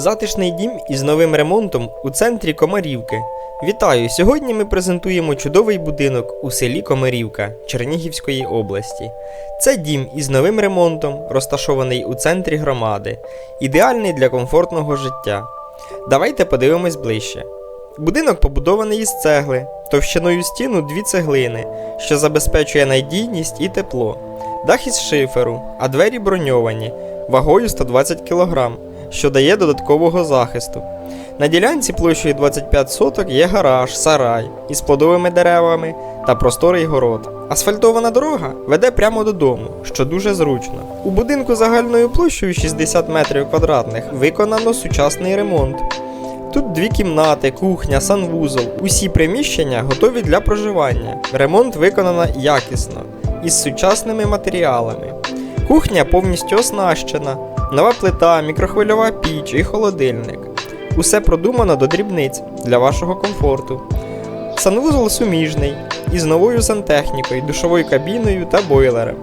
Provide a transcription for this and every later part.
Затишний дім із новим ремонтом у центрі Комарівки. Вітаю! Сьогодні ми презентуємо чудовий будинок у селі Комарівка Чернігівської області. Це дім із новим ремонтом, розташований у центрі громади, ідеальний для комфортного життя. Давайте подивимось ближче. Будинок побудований із цегли, товщиною стіну дві цеглини, що забезпечує надійність і тепло. Дах із шиферу, а двері броньовані, вагою 120 кг, що дає додаткового захисту. На ділянці площею 25 соток є гараж, сарай із плодовими деревами та просторий город. Асфальтована дорога веде прямо додому, що дуже зручно. У будинку загальною площею 60 метрів квадратних виконано сучасний ремонт. Тут дві кімнати, кухня, санвузол. Усі приміщення готові для проживання. Ремонт виконано якісно із сучасними матеріалами. Кухня повністю оснащена, нова плита, мікрохвильова піч і холодильник. Усе продумано до дрібниць для вашого комфорту. Санвузол суміжний із новою сантехнікою, душовою кабіною та бойлером.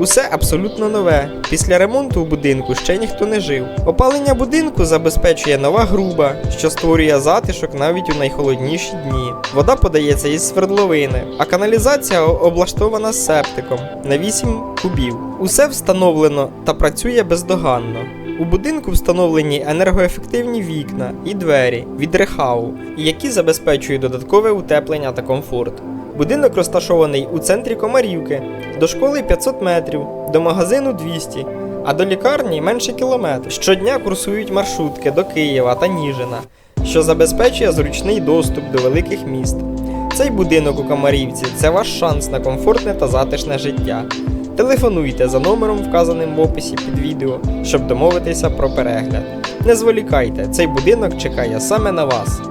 Усе абсолютно нове. Після ремонту у будинку ще ніхто не жив. Опалення будинку забезпечує нова груба, що створює затишок навіть у найхолодніші дні. Вода подається із свердловини, а каналізація облаштована септиком на 8 кубів. Усе встановлено та працює бездоганно. У будинку встановлені енергоефективні вікна і двері від Рехау, які забезпечують додаткове утеплення та комфорт. Будинок розташований у центрі Комарівки, до школи 500 метрів, до магазину 200, а до лікарні менше кілометр. Щодня курсують маршрутки до Києва та Ніжина, що забезпечує зручний доступ до великих міст. Цей будинок у Комарівці це ваш шанс на комфортне та затишне життя. Телефонуйте за номером, вказаним в описі під відео, щоб домовитися про перегляд. Не зволікайте, цей будинок чекає саме на вас.